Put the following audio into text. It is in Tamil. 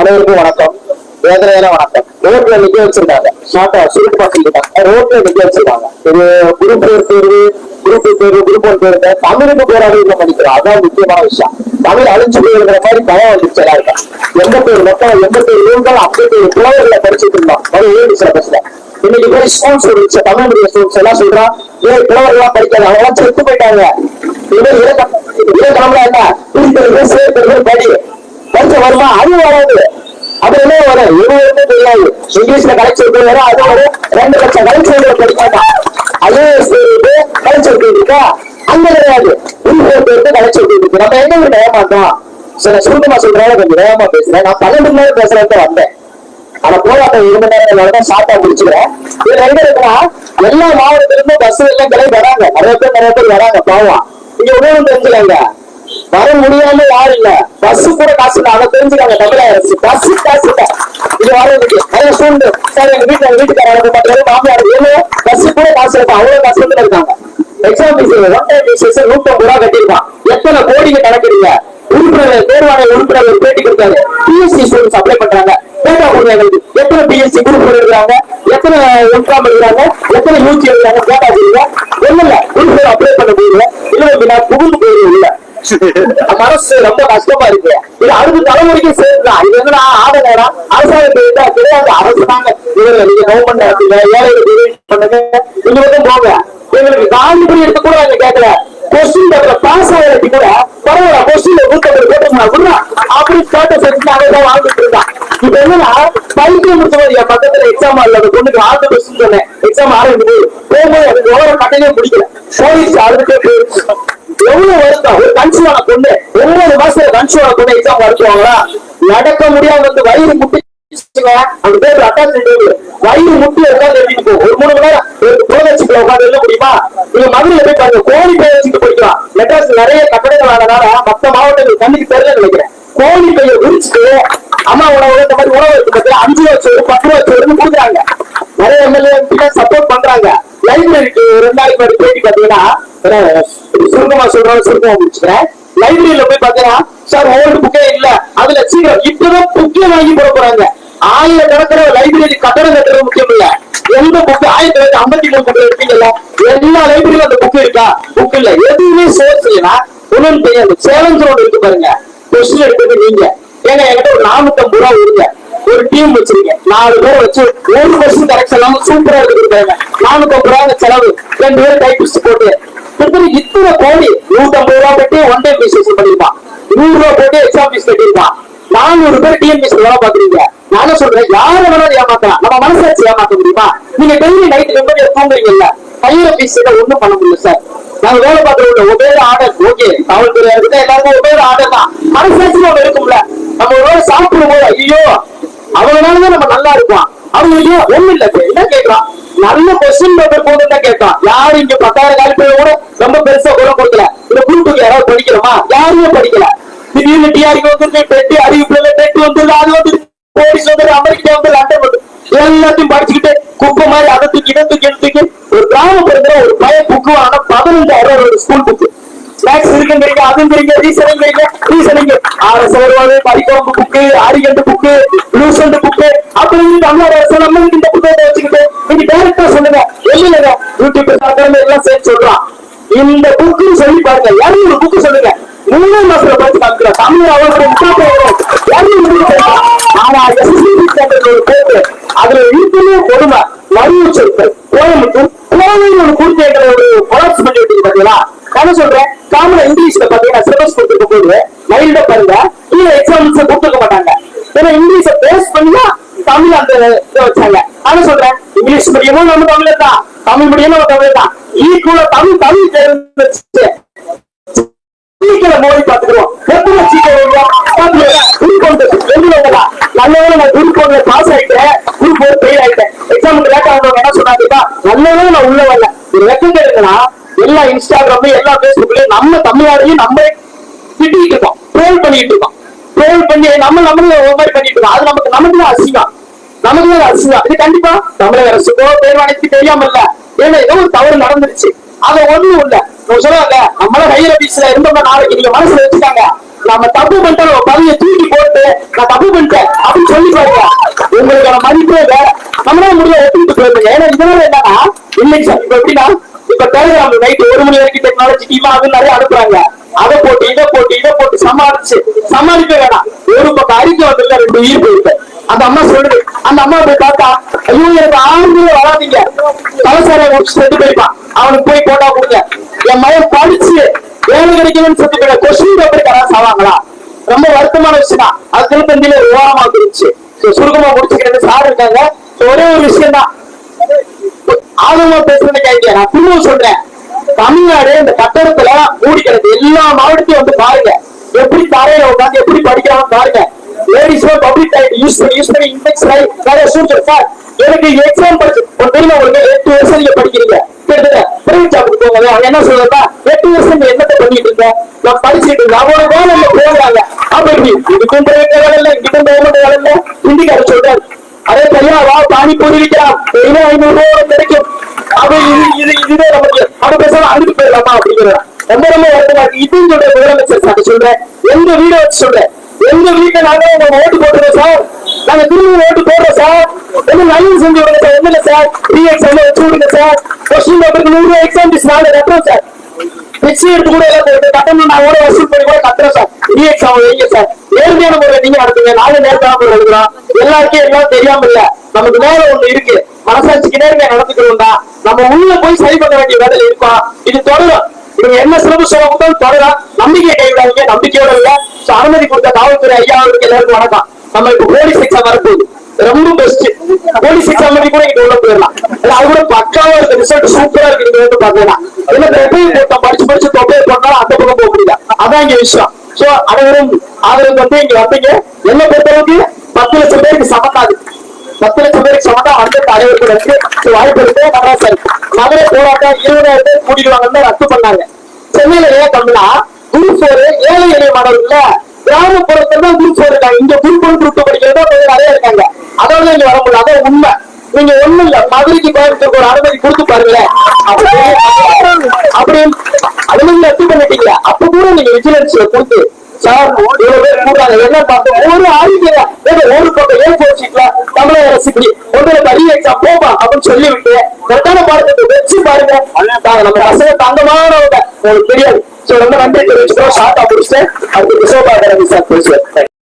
அனைவருக்கும் வணக்கம். வேதனையான வணக்கம். ரோட்ல நிக்க வச்சிருக்காங்க. ஷார்ட்டா சுருட்டு பார்த்துருக்காங்க ரோட்ல நிக்க வச்சிருக்காங்க. ஒரு குரூப் தேர்வு குரூப் தேர்வு குரூப் ஒன் தேர்வு. தமிழுக்கு போராடி நம்ம படிக்கிறோம். அதான் முக்கியமான விஷயம். தமிழ் அழிஞ்சு போயிருக்கிற மாதிரி பயம் வந்துருச்சு எல்லாருக்கும். எண்பத்தேழு மொத்தம் எண்பத்தேழு நூல்கள் ஐம்பத்தேழு புலவர்களை படிச்சுட்டு இருந்தோம். ஒரு ஏழு சிலபஸ்ல? இன்னைக்கு போய் ஸ்கூல்ஸ் இருந்துச்சு தமிழ் மீடியம் ஸ்கூல்ஸ் எல்லாம் சொல்றான் ஏன் புலவர்கள்லாம் படிக்காது அவங்க எல்லாம் செத்து போயிட்டாங்க. இவன் இலக்கம் இலக்கணம்ல என்ன? பிரித்தெழுது படி. படிச்ச வருமா? அது வராது. அது என்ன வரும்? எதுவுமே தெரியாது. இங்கிலீஷ்ல கலெக்ஷன் வரும்? அது வரும். ரெண்டு லட்சம் கலெக்ஷன் படிக்காதான் ஐஏஎஸ் கலெக்ஷன் இருக்கா? அங்க கிடையாது. உள்போர் பேருக்கு கலெக்ஷன் இருக்கு? நம்ம எங்க விட ஏமாட்டோம் சில சுருக்கமா சொல்றதால கொஞ்சம் வேகமா பேசுறேன். நான் பன்னெண்டு மணி நேரம் பேசுறேன் வந்தேன். ஆனா போராட்டம் ஒரு நேரம் தான் ஷார்ட்டா முடிச்சுக்கிறேன் இதுல எங்க இருக்குன்னா எல்லா மாவட்டத்திலிருந்தும் பஸ் எல்லாம் கிளம்பி வராங்க. நிறைய பேர் நிறைய பேர் வராங்க. பாவம். இங்க உணவு தெரிஞ்சுக்காங்க. வர முடியாம யாரும் இல்ல பஸ் கூட காசு இல்ல. அதை தெரிஞ்சுக்காங்க தமிழக அரசு பஸ் காசு இல்ல இது வரதுக்கு நிறைய சூழ்ந்து சார் எங்க வீட்டுல எங்க வீட்டுக்காரங்க பாத்துக்காரு மாமியார் ஏழு பஸ் கூட காசு இருக்கும் அவ்வளவு காசு வந்து இருக்காங்க. Exam fees one time fees நூத்தம்பது ரூபா கட்டிருக்கான் எத்தனை கோடிக்கு கணக்கிறீங்க உறுப்பினர் தேர்வாணைய உறுப்பினர் ஒரு பேட்டி கொடுத்தாரு பிஎஸ்சி ஸ்டூடெண்ட்ஸ் அப்ளை பண்றாங்க. டேட்டா கொடுங்க எத்தனை பிஎஸ்சி குரூப் எழுதுறாங்க எத்தனை எம்காம் எழுதுறாங்க எத்தனை யூஜி எழுதுறாங்க டேட்டா கொடுங்க. ஒண்ணு இல்ல உறுப்பினர் அப்ளை பண்ண முடியல. இல்லை அப்படின்னா புகுந்து போயிடும் இல்லை மனசு ரொம்ப கஷ்டமா இருக்கு. இது அடுத்த தலைமுறைக்கு சேர்த்துதான் இது வந்து நான் ஆட நேரம் அரசாங்கத்தை கிடையாது அரசாங்க தாங்க நீங்க கவர்மெண்ட் நடத்துங்க ஏழைகளுக்கு உதவி பண்ணுங்க இங்க வந்து போங்க. எங்களுக்கு காந்திபுரி எடுத்து கூட நாங்க கேட்கல கொஸ்டின் பேப்பர் பாஸ் ஆகிறதுக்கு கூட பரவாயில்ல கொஸ்டின்ல கொஸ்டின் பேப்பர் போட்டோம்னா விடுறா அப்படி கேட்ட செஞ்சு அதை தான் வாழ்ந்துட்டு இருந்தான். இப்ப என்னன்னா பைத்தியம் முடிச்சவங்க என் பக்கத்துல எக்ஸாம் ஆடல அந்த பொண்ணுக்கு ஆழ்ந்த கொஸ்டின் சொன்னேன். எக்ஸாம் ஆரம்பிக்குது போகும்போது எனக்கு உலக கட்டையே பிடிக்கல. போலீஸ் அதுக்கே போயிடுச்சு எவ்வளவு வருத்தம் ஒரு கன்சியூவான பொண்ணு ஒன்பது மாசத்துல கன்சியூவான பொண்ணு எக்ஸாம் நடத்துவாங்களா நடக்க முடியாம வந்து வயிறு முட்டி அந்த பேர் அட்டாச் வயிறு முட்டி உட்காந்து எழுதிட்டு போகும் ஒரு மூணு மணி நேரம் ஒரு உட்காந்து எழுத முடியுமா? நீங்க மதுரையில போய் பாருங்க கோழி பைய வச்சுட்டு போய்க்கலாம் மெட்ராஸ் நிறைய கட்டடங்கள் ஆனதால மத்த மாவட்டங்கள் கண்ணுக்கு தெரியல நினைக்கிறேன். கோழி பைய விரிச்சுட்டு அம்மா உணவு இந்த மாதிரி உணவு இருக்கு பார்த்தா அஞ்சு ரூபா சோறு பத்து ரூபா சோறுன்னு கொடுக்குறாங்க. நிறைய எம்எல்ஏ சப்போர்ட் பண்றாங்க. லைப்ரரிக்கு ரெண்டு நாளைக்கு முன்னாடி பேட்டி பாத்தீங்கன்னா சுருக்கமா சொல்றேன் சுருக்கமா முடிச்சுக்கிறேன். லைப்ரரியில போய் பாத்தீங்கன்னா சார் ஓல்டு புக்கே இல்ல. அதுல சீக்கிரம் இப்பதான் புக்கே வாங்கி போட போறாங்க. ஆயிரக்கணக்கில் லைப்ரரி கட்டணம் கட்டுறது முக்கியம் இல்ல. எந்த புக் ஆயிரத்தி தொள்ளாயிரத்தி ஐம்பத்தி மூணு புக் எடுப்பீங்கல்ல? எல்லா லைப்ரரியில அந்த புக் இருக்கா? புக் இல்ல. எதுவுமே சோர்ஸ் இல்லைன்னா பெரிய அந்த சேலஞ்ச் ரோடு இருக்கு பாருங்க. கொஸ்டின் எடுக்கிறது நீங்க. ஏங்க என்கிட்ட ஒரு நானூத்தம்பது ரூபா விடுங்க ஒரு டீம் வச்சிருக்கேன் நாலு பேர் வச்சு ஒரு கொஸ்டின் கரெக்ட் இல்லாம சூப்பரா எடுத்துருக்காங்க நானூத்தம்பது ரூபாங்க செலவு. ரெண்டு பேரும் டைப்பிஸ்ட் போட்டு இத்தனை கோடி? நூத்தம்பது ரூபா கட்டி ஒன் டைம் ஃபீஸ் பண்ணிருப்பான் நூறு ரூபா போட்டு எக்ஸாம் ஃபீஸ் கட்டிருப்பான் நானூறு பேர் டிஎன்பிஎஸ் வேலை பாக்குறீங்க நானும் சொல்றேன்? யார வேணாலும் ஏமாத்தலாம். நம்ம மனசாட்சி ஏமாத்த முடியுமா? நீங்க டெய்லி நைட் நிம்மதியா தூங்குறீங்கல்ல? கையில பீஸ் ஒண்ணும் பண்ண முடியல சார் நாங்க வேலை பார்க்கறவங்க ஒவ்வொரு ஆர்டர் ஓகே காவல்துறையா இருக்கட்டும் எல்லாருமே ஒவ்வொரு ஆர்டர் தான். மனசாட்சி நம்ம இருக்கும்ல. நம்ம ஒரு வேலை சாப்பிடும் போது ஐயோ அவங்களாலதான் நம்ம நல்லா இருப்போம் அவங்க ஐயோ ஒண்ணு இல்ல என்ன கேட்கலாம்? நல்ல கொஸ்டின் பேப்பர் போட்டு தான் கேட்கான் யாரும் இங்க பத்தாயிரம் காலி பேர் கூட ரொம்ப பெருசா குரல் கொடுக்கல. இந்த குரூப்புக்கு யாராவது படிக்கிறோமா யாருமே படிக்கல. திடீர்னு டிஆர்க்கு வந்துருக்கு பெட்டு அறிவிப்புல பெட்டு வந்து அது வந்து போலீஸ் வந்து அமெரிக்கா வந்து லண்டன் வந்து எல்லாத்தையும் படிச்சுக்கிட்டு குப்பை மாதிரி அதை தூக்கி இதை தூக்கி எடுத்து ஒரு கிராமப்புறத்துல ஒரு பய புக்கு ஆனா பதினஞ்சாயிரம் ரூபாய் ஒரு ஸ்கூல் புக்கு மேக்ஸ் இருக்குங்கிறீங்க அதுவும் தெரியுங்க ரீசனிங் ரீசனிங் ஆர்எஸ் வருவாரு பரிகோம்பு புக்கு ஆரிகண்டு புக்கு லூசண்ட் புக்கு அப்படின்னு தமிழ் அரசு எல்லாம் சேர்த்து சொல்றான். இந்த புக்கு சொல்லி பாருங்க. இரநூறு புக்கு சொல்லுங்க? மூணு மாசத்துல படிச்சு காமிக்கிறோம் தமிழ் அவர்களுடைய ஆனா ஒரு பேரு அதுல இருக்குமே கொடுமை. வரிவு சொற்கள் கோயம்புத்தூர் கோவையில் ஒரு ஒரு கொலாப்ஸ் பண்ணி விட்டீங்க பாத்தீங்களா? நான் சொல்றேன்? காமனா இங்கிலீஷ்ல பாத்தீங்கன்னா சிலபஸ் கொடுத்துருக்க போது மைல்டா பாருங்க. கீழே எக்ஸாம்ஸ் கொடுத்துருக்க மாட்டாங்க. ஏன்னா இங்கிலீஷ பேஸ் பண்ணி தமிழ் அந்த வச்சாங்க. நான் சொல்றேன்? இங்கிலீஷ் மீடியமும் நம்ம தமிழர் தான். தமிழ் மொழியில நம்ம தமிழ் தான் ஈக்குவலா தமிழ் தமிழ் தெரிஞ்சு சீக்கிரம் மோடி பாத்துக்கிறோம் எப்படி சீக்கிரம் நல்லவேளை நான் குரூப் ஒன்ல பாஸ் ஆயிட்டேன். குரூப் ஒரு ஃபெயில் ஆயிட்டேன். எக்ஸாமுக்கு லேட் ஆனவங்க என்ன சொன்னாங்கன்னா நல்லவேளை நான் உள்ள வரல. ஒரு வெக்கம் இருக்குன்னா எல்லா இன்ஸ்டாகிராம்லயும் எல்லா பேஸ்புக்லயும் நம்ம தமிழ்நாடுலயும் நம்ம திட்டிட்டு இருக்கோம். ட்ரோல் பண்ணிட்டு இருக்கோம். ட்ரோல் பண்ணி நம்ம நம்மளும் ஒரு மாதிரி பண்ணிட்டு இருக்கோம். அது நமக்கு நமக்கு தான் அசிங்கம். நமக்கு தான் அசிங்கம். இது கண்டிப்பா தமிழக அரசுக்கோ தேர்வாணைக்கு தெரியாம ஏன்னா ஏதோ ஒரு தவறு நடந்துருச்சு. அது ஒண்ணும் இல்ல. நம்ம சொல்லுவாங்க நம்மள ஹையர் ஆபீஸ்ல இருந்தோம்னா நாளைக்கு. நீங்க மனசுல வச்சுட்டாங்க நம்ம தப்பு பண்ணிட்டு நம்ம பதவியை தூக்கி போட்டு நான் தப்பு பண்ணிட்டேன் அப்படின்னு சொல்லி பாருங்க. உங்களுக்கான மதிப்பே வேற நம்மளால முடியல ஒத்துக்கிட்டு போயிருங்க ஏன்னா இதனால என்னன்னா இல்லைங்க சார் இப்ப எப்படின்னா இப்ப டெலிகிராம் நைட் ஒரு மணி வரைக்கும் டெக்னாலஜி டீமா அது நிறைய அனுப்புறாங்க. அதை போட்டு இதை போட்டு சமாளிச்சு சமாளிக்க வேணாம். ஒரு பக்கம் அறிக்கை வந்திருக்க ரெண்டு உயிர் போயிருக்கு. அந்த அம்மா சொல்லுது அந்த அம்மா போய் பார்த்தா ஐயோ எனக்கு ஆண்டு வராதிங்க. கலசாரை முடிச்சு செத்து போயிருப்பான் அவனுக்கு போய் போட்டா கொடுங்க. என் மகன் படிச்சு வேலை கிடைக்கணும்னு செத்து போயிட கொஸ்டின் பேப்பர் யாராவது சாவாங்களா? ரொம்ப வருத்தமான விஷயம் தான் அது திருப்பந்தியில ஓரமா இருந்துச்சு சுருக்கமா முடிச்சுக்கிறேன் சார் இருக்காங்க. ஒரே ஒரு விஷயம் தான் ஆர்வமா பேசுறேன்னு கேட்க நான் திரும்பவும் சொல்றேன். தமிழ்நாடு இந்த கட்டடத்துல மூடி கிடக்கு எல்லா மாவட்டத்தையும் வந்து பாருங்க. எப்படி தரையில உட்காந்து எப்படி படிக்கிறாங்க பாருங்க. லேடிஸ் பப்ளிக் டைட் யூஸ் பண்ணி யூஸ் பண்ணி இன்டெக்ஸ் நிறைய ஸ்டூடெண்ட் சார் எனக்கு எக்ஸாம் படிச்சு ஒரு தெரியுமா உங்களுக்கு? எட்டு வருஷம் நீங்க படிக்கிறீங்க. கிட்டத்தட்ட பிரைவேட் ஜாபுக்கு போங்க. அவங்க என்ன சொல்றா எட்டு வருஷம் நீ என்னத்தை பண்ணிட்டு இருக்க நான் படிச்சுட்டு இருக்கேன். அவனோட வேலை இல்ல போகிறாங்க அப்ப எப்படி? இதுக்கும் பிரைவேட் வேலை இல்லை இதுக்கும் கவர்மெண்ட் வேலை இல்ல. ஹிந்திக்காரர் சொல்றாரு. அதே பையன் வா பானிபூரி விற்கிறான் டெய்லி ஐநூறு ரூபாய் கிடைக்கும். அப்ப இது இது இதுவே நமக்கு. அப்ப பேசாம அனுப்பி போயிடலாமா அப்படிங்கிறான் ரொம்ப ரொம்ப வருத்தமா இருக்கு இதுவும் சொல்றேன் முதலமைச்சர் சார் சொல்றேன். எங்க வீட வச்சு சொல்றேன். எங்க வீட்டை நாங்க உங்க ஓட்டு போட்டுறோம் சார். நாங்க திரும்ப ஓட்டு போடுறோம் சார். என்ன நல்லது செஞ்சு விடுங்க சார். என்ன சார்? ஃப்ரீ எக்ஸாம் வச்சு விடுங்க சார். கொஸ்டின் பேப்பருக்கு நூறு ரூபாய் எக்ஸாம் ஃபீஸ் நாங்க கட்டுறோம் சார். பிச்சை எடுத்து கூட எல்லாம் கட்டணும். நான் கூட வசூல் பண்ணி கூட கட்டுறோம் சார். ஃப்ரீ எக்ஸாம் வைங்க சார். நேர்மையான முறையில் நீங்க நடத்துங்க. நாங்க நேர்மையான முறையில் எடுக்கிறோம் எல்லாருக்கும் எல்லாம் தெரியாம இல்ல. நமக்கு மேல ஒண்ணு இருக்கு. மனசாட்சிக்கு நேர்மையா தான் நம்ம உள்ள போய் சரி பண்ண வேண்டிய வேலையில இருக்கோம் இது தொடரும். இவங்க என்ன சிறப்பு சொல்ல தொடரலாம் நம்பிக்கையை கைவிடாதீங்க. நம்பிக்கையோட இல்ல. So, அனுமதி கொடுத்த காவல்துறை ஐயா அவருக்கு எல்லாருக்கும் வணக்கம். நம்ம போலீஸ் எக்ஸாம் வரப்போகுது. ரொம்ப பெஸ்ட் போலீஸ் எக்ஸாம் கூட இங்க உள்ள போயிடலாம். அது கூட பக்காவா இருக்கு. ரிசல்ட் சூப்பரா இருக்கு. நீங்க வந்து பாத்தீங்கன்னா. என்ன போட்டோம் படிச்சு படிச்சு தொப்பையை போட்டாலும் அந்த பக்கம் போக முடியல. அதான் இங்க விஷயம். சோ அனைவரும் ஆதரவு வந்து இங்க வந்தீங்க. என்ன பொறுத்தளவுக்கு பத்து லட்சம் பேருக்கு சமத்தாது பத்து லட்சம் பேருக்கு சமந்தா வந்து அனைவருக்கு இருக்கு வாய்ப்பு இருக்கு. நல்லா சார் மதுரை போராட்டம் இருபதாயிரம் பேர் கூட்டிடுவாங்கன்னு ரத்து பண்ணாங்க. சென்னையில ஏன் தமிழா குரூப் ஃபோர் ஏழை எளிய மாணவர்கள கிராமப்புறத்துல குரூப் ஃபோர் இருக்காங்க. இங்க குரூப் ஒன் குரூப் படிக்கிறதா கொஞ்சம் நிறைய இருக்காங்க. அதோட இங்க வர முடியல. அதான் உண்மை. நீங்க ஒண்ணும் இல்ல. மதுரைக்கு கோயம்புத்தூருக்கு ஒரு அனுமதி கொடுத்து பாருங்களேன். அப்படி அதுல நீங்க ரத்து பண்ணிட்டீங்க. அப்ப கூட நீங்க விஜிலன்ஸ்ல கொடுத்து சார் இவ்வளவு பேர் கூடுறாங்க என்ன பார்த்தோம் ஒரு ஆளுங்க ஒரு பக்கம் ஏ போர் ஒன்று ரீ எக்ஸாம் போப்பா அப்படின்னு சொல்லி விட்டு கரெக்டான பாடத்தை வச்சு பாருங்க. நம்ம பசங்க தங்கமானவங்க. உங்களுக்கு தெரியாது. சோ ரொம்ப நன்றி தெரிவிச்சுக்கிறோம். ஷார்ட்டா முடிச்சுட்டு அடுத்து விசோபா சார் பேசுவேன்